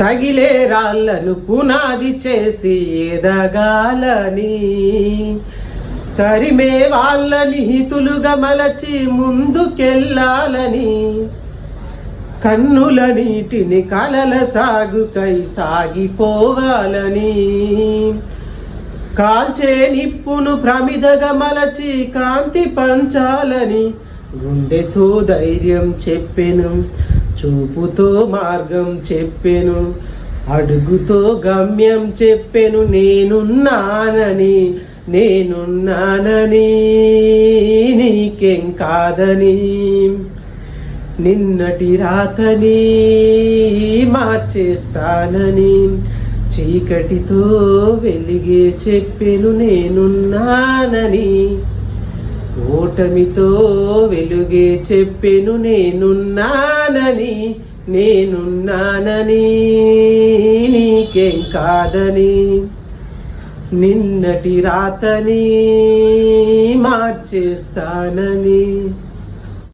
తగిలే రాళ్ళను పునాది చేసి ఎదగాలని. తరిమే వాళ్ళని హితులుగా మలచి ముందుకెళ్ళాలని. కన్నుల నీటిని కలల సాగుకై సాగిపోవాలని. కాల్చే నిప్పును ప్రమిదగా మలచి కాంతి పంచాలని. గుండెతో ధైర్యం చెప్పెను. చూపుతో మార్గం చెప్పెను అడుగుతో గమ్యం చెప్పెను నేనున్నానని నేనున్నానని నీకేం కాదని నిన్నటి రాతని మార్చేస్తానని చీకటితో వెలిగే చెప్పెను నేనున్నానని కూటమితో వెలుగే చెప్పెను నేనున్నానని నేనున్నానని నీకేం కాదని. నిన్నటి రాతని మార్చేస్తానని.